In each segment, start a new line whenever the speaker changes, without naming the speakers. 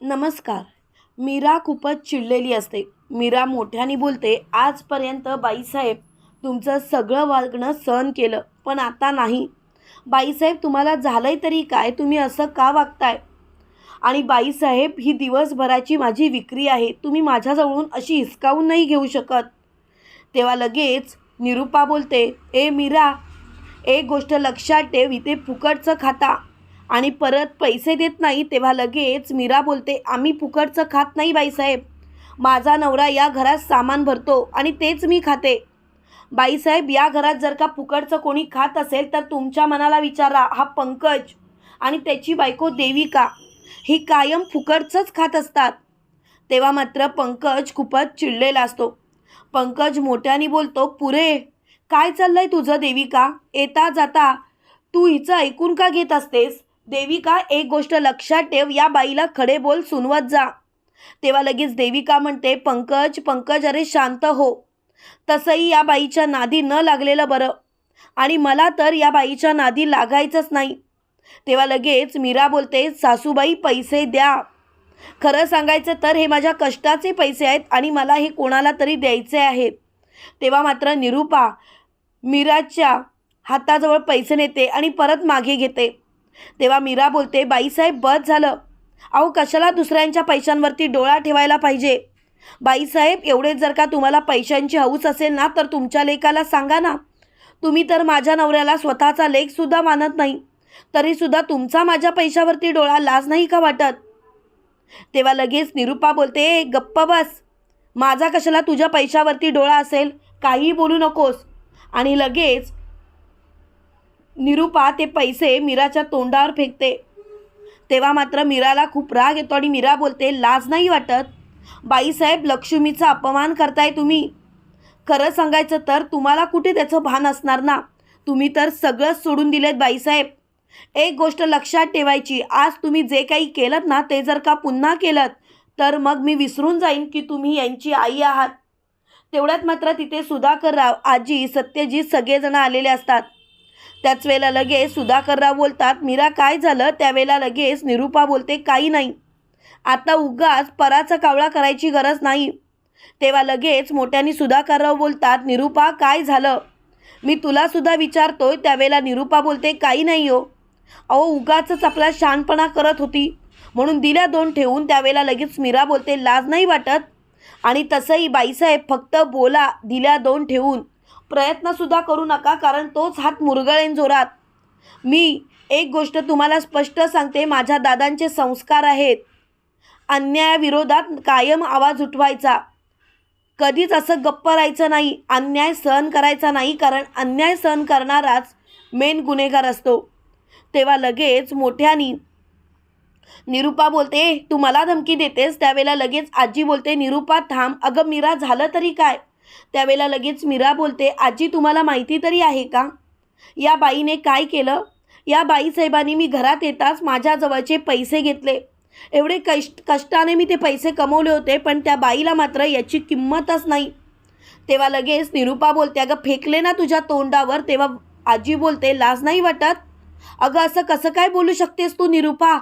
नमस्कार. मीरा खूपच चिडलेली असते. मीरा मोठ्याने बोलते आजपर्यंत बाईसाहेब तुमचं सगळं वागणं सहन केलं पण आता नाही. बाईसाहेब तुम्हाला झालंय तरी काय? तुम्ही असं का वागताय? आणि बाईसाहेब ही दिवसभराची माझी विक्री आहे. तुम्ही माझ्याजवळून अशी हिसकावून नाही घेऊ शकत. तेव्हा लगेच निरुपा बोलते ए मीरा एक गोष्ट लक्षात ठेव इथे फुकटचं खाता. आणि परत पैसे देत नाही तेव्हा लगेच मीरा बोलते आम्ही फुकटचं खात नाही बाईसाहेब माझा नवरा या घरात सामान भरतो आणि तेच मी खाते. बाईसाहेब या घरात जर का फुकटचं कोणी खात असेल तर तुमच्या मनाला विचारा हा पंकज आणि त्याची बायको देविका ही कायम फुकटचंच खात असतात. तेव्हा मात्र पंकज खूपच चिडलेला असतो. पंकज मोठ्याने बोलतो पुरे काय चाललंय तुझं देविका? येता जाता तू हिचं ऐकून का घेत असतेस? देविका एक गोष्ट लक्षात ठेव या बाईला खडे बोल सुनवत जा. तेव्हा लगेच देविका म्हणते पंकज पंकज अरे शांत हो. तसंही या बाईच्या नादी न लागलेलं बरं. आणि मला तर या बाईच्या नादी लागायचंच नाही. तेव्हा लगेच मीरा बोलते सासूबाई पैसे द्या. खरं सांगायचं तर हे माझ्या कष्टाचे पैसे आहेत आणि मला हे कोणाला तरी द्यायचे आहेत तेव्हा मात्र निरुपा मीराच्या हाताजवळ पैसे नेते आणि परत मागे घेते. तेव्हा मीरा बोलते बाईसाहेब बस झालं. अहो कशाला दुसऱ्यांच्या पैशांवरती डोळा ठेवायला पाहिजे? बाईसाहेब एवढेच जर का तुम्हाला पैशांची हौस असेल ना तर तुमच्या लेखाला सांगा ना. तुम्ही तर माझ्या नवऱ्याला स्वतःचा लेखसुद्धा मानत नाही. तरीसुद्धा तुमचा माझ्या पैशावरती डोळा लाज नाही का वाटत? तेव्हा लगेच निरुपा बोलते "ए, गप्प बस. माझा कशाला तुझ्या पैशावरती डोळा असेल? काहीही बोलू नकोस. आणि लगेच निरुपा ते पैसे मीराच्या तोंडावर फेकते. तेव्हा मात्र मीराला खूप राग येतो आणि मीरा बोलते लाज नाही वाटत? बाईसाहेब लक्ष्मीचा अपमान करताय तुम्ही. खरं सांगायचं तर तुम्हाला कुठे त्याचं भान असणार ना? तुम्ही तर सगळंच सोडून दिलेत बाईसाहेब. एक गोष्ट लक्षात ठेवायची आज तुम्ही जे काही केलं ना ते जर का पुन्हा केलं तर मग मी विसरून जाईन की तुम्ही यांची आई आहात. तेवढ्यात मात्र तिथे सुधाकरराव आजी सत्यजी सगळेजण आलेले असतात. त्याच वेळेला लगेच सुधाकरराव बोलतात मीरा काय झालं? त्यावेळेला लगेच निरुपा बोलते काही नाही. आता उगाच पराचा कावळा करायची गरज नाही. तेव्हा लगेच मोठ्याने सुधाकरराव बोलतात निरुपा काय झालं? मी तुला सुद्धा विचारतोय. त्यावेळेला निरुपा बोलते काही नाही हो. अहो उगाचच आपला शानपणा करत होती. म्हणून दिल्या दोन ठेवून त्यावेळेला लगेच मीरा बोलते लाज नाही वाटत? आणि तसंही बाईसाहेब फक्त बोला दिल्या दोन ठेवून. प्रयत्नसुद्धा करू नका कारण तोच हात मुरगळेन जोरात. मी एक गोष्ट तुम्हाला स्पष्ट सांगते माझ्या दादांचे संस्कार आहेत. अन्यायाविरोधात कायम आवाज उठवायचा. कधीच असं गप्प राहायचं नाही अन्याय सहन करायचा नाही कारण अन्याय सहन करणाराच मेन गुन्हेगार असतो. तेव्हा लगेच मोठ्यानी निरुपा बोलते तू मला धमकी देतेस? त्यावेळेला लगेच आजी बोलते निरुपा थांब. अगं मीरा झालं तरी काय? त्यावेळेला लगेच मीरा बोलते आजी तुम्हाला माहिती तरी आहे का? या बाईने काय केलं? या बाईसाहेबांनी मी घरात येताच माझ्याजवळचे पैसे घेतले. एवढे कष्ट कष्टाने मी ते पैसे कमवले होते पण त्या बाईला मात्र याची किंमतच नाही. तेव्हा लगेच निरुपा बोलते अगं फेकले ना तुझ्या तोंडावर. तेव्हा आजी बोलते लाज नाही वाटत? अगं असं कसं काय बोलू शकतेस तू निरुपा?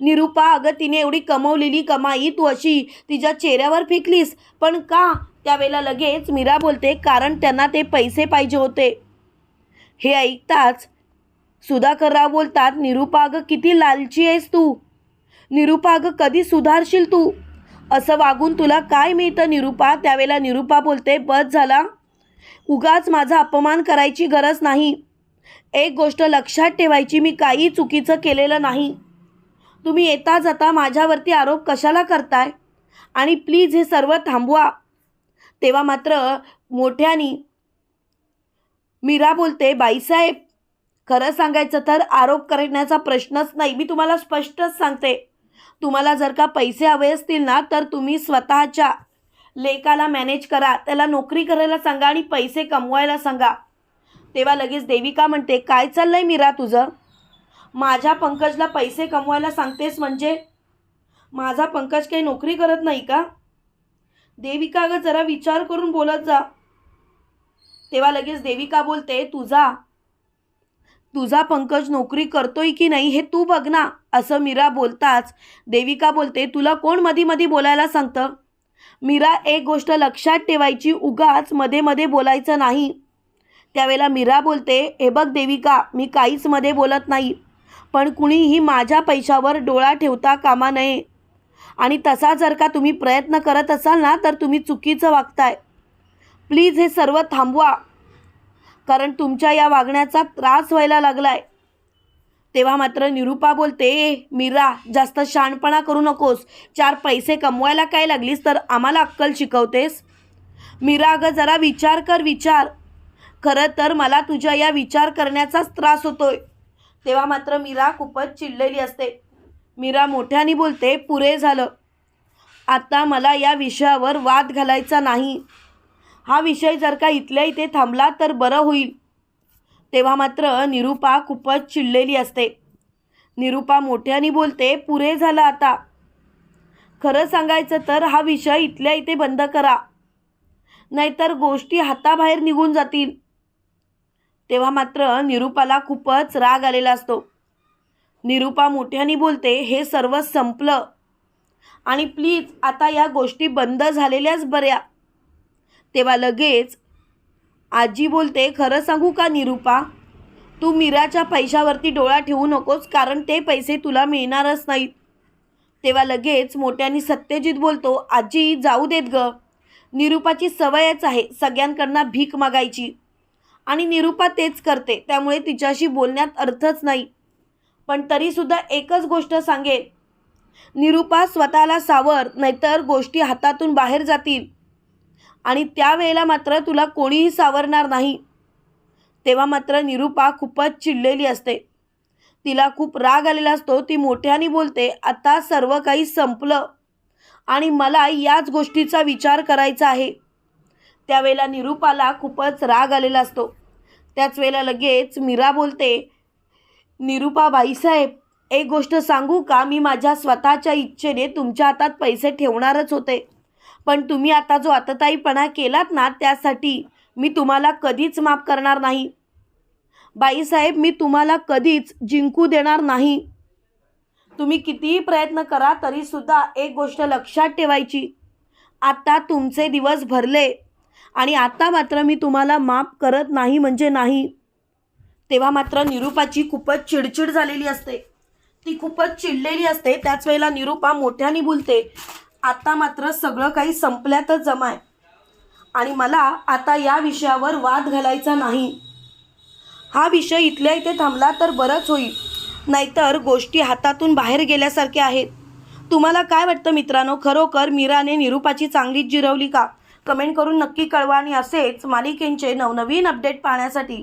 निरुपा अगं तिने एवढी कमवलेली कमाई तू अशी तिच्या चेहऱ्यावर फेकलीस पण का? त्यावेळेला लगेच मीरा बोलते कारण त्यांना ते पैसे पाहिजे होते. हे ऐकताच सुधाकरराव बोलतात निरुपा किती लालची आहेस तू. निरुपा कधी सुधारशील तू? असं वागून तुला काय मिळतं निरुपा? त्यावेळेला निरुपा बोलते बस झाला. उगाच माझा अपमान करायची गरज नाही. एक गोष्ट लक्षात ठेवायची मी काही चुकीचं केलेलं नाही. तुम्ही येता जाता माझ्यावरती आरोप कशाला करताय? आणि प्लीज हे सर्व थांबवा. तेव्हा मात्र मोठ्यानी मीरा बोलते बाईसाहेब खरं सांगायचं तर आरोप करण्याचा प्रश्नच नाही. मी तुम्हाला स्पष्टच सांगते. तुम्हाला जर का पैसे हवे असतील ना तर तुम्ही स्वतःच्या लेकाला मॅनेज करा. त्याला नोकरी करायला सांगा आणि पैसे कमवायला सांगा. तेव्हा लगेच देविका म्हणते काय चाललंय मीरा तुझं? माझ्या पंकजला पैसे कमवायला सांगतेस म्हणजे? माझा पंकज काही नोकरी करत नाही का? देविका ग जरा विचार करून बोलत जा. तेव्हा लगेच देविका बोलते तुझा तुझा पंकज नोकरी करतोय की नाही हे तू बघ ना असं मीरा बोलताच देविका बोलते तुला कोण मधी मधी बोलायला सांगतं? मीरा एक गोष्ट लक्षात ठेवायची उगाच मध्ये मध्ये बोलायचं नाही. त्यावेळेला मीरा बोलते हे बघ देविका मी काहीच मध्ये बोलत नाही पण कुणीही माझ्या पैशावर डोळा ठेवता कामा नये. आणि तसा जर का तुम्ही प्रयत्न करत असाल ना तर तुम्ही चुकीचं वागताय. प्लीज हे सर्व थांबवा. कारण तुमच्या या वागण्याचा त्रास व्हायला लागलाय. तेव्हा मात्र निरुपा बोलते "ए, मीरा जास्त शहाणपणा करू नकोस. चार पैसे कमवायला काय लागलीस तर आम्हाला अक्कल शिकवतेस. मीरा अगं जरा विचार कर विचार. खरं तर मला तुझ्या या विचार करण्याचाच त्रास होतोय. तेव्हा मात्र मीरा खूपच चिडलेली असते. मीरा मोठ्याने बोलते पुरे झालं. आता मला या विषयावर वाद घालायचा नाही. हा विषय जर का इथल्या इथे थांबला तर बरं होईल. तेव्हा मात्र निरुपा खूपच चिडलेली असते. निरुपा मोठ्याने बोलते पुरे झालं आता. खरं सांगायचं तर हा विषय इथल्या इथे बंद करा. नाहीतर गोष्टी हाताबाहेर निघून जातील. तेव्हा मात्र निरुपाला खूपच राग आलेला असतो. निरुपा मोठ्याने बोलते हे सर्व संपलं. आणि प्लीज आता या गोष्टी बंद झालेल्याच बऱ्या. तेव्हा लगेच आजी बोलते खरं सांगू का निरुपा? तू मीराच्या पैशावरती डोळा ठेवू नकोस कारण ते पैसे तुला मिळणारच नाहीत. तेव्हा लगेच मोठ्यानी सत्यजित बोलतो आजी जाऊ देत ग. निरुपाची सवयच आहे सगळ्यांकडनं भीक मागायची. आणि निरुपा तेच करते त्यामुळे तिच्याशी बोलण्यात अर्थच नाही. पण तरीसुद्धा एकच गोष्ट सांगेन. निरुपा स्वतःला सावर नाहीतर गोष्टी हातातून बाहेर जातील. आणि त्यावेळेला मात्र तुला कोणीही सावरणार नाही. तेव्हा मात्र निरुपा खूपच चिडलेली असते. तिला खूप राग आलेला असतो ती मोठ्याने बोलते आता सर्व काही संपलं. आणि मला याच गोष्टीचा विचार करायचा आहे. त्यावेळेला निरुपाला खूपच राग आलेला असतो. त्याच वेळेला लगेच मीरा बोलते निरुपा बाईसाहेब एक गोष्ट सांगू का? मी माझ्या स्वतःच्या इच्छेने तुमच्या हातात पैसे ठेवणारच होते. पण तुम्ही आता जो आतताईपणा केलात ना त्यासाठी मी तुम्हाला कधीच माफ करणार नाही. बाईसाहेब मी तुम्हाला कधीच जिंकू देणार नाही. तुम्ही कितीही प्रयत्न करा तरीसुद्धा एक गोष्ट लक्षात ठेवायची. आता तुमचे दिवस भरले आणि आता मात्र मी तुम्हाला माफ करत नाही म्हणजे नाही. तेव्हा मात्र निरुपाची खूपच चिडचिड झालेली असते. ती खूपच चिडलेली असते. त्याच वेळेला निरुपा मोठ्याने बोलते आता मात्र सगळं काही संपल्यातच जमाय. आणि मला आता या विषयावर वाद घालायचा नाही. हा विषय इथल्या इथे थांबला तर बरंच होईल. नाहीतर गोष्टी हातातून बाहेर गेल्यासारख्या आहेत. तुम्हाला काय वाटतं मित्रांनो? खरोखर मीराने निरुपाची चांगलीच जिरवली का? कमेंट करून नक्की कळवा आणि असेच मालिकेंचे नवनवीन अपडेट पाहण्यासाठी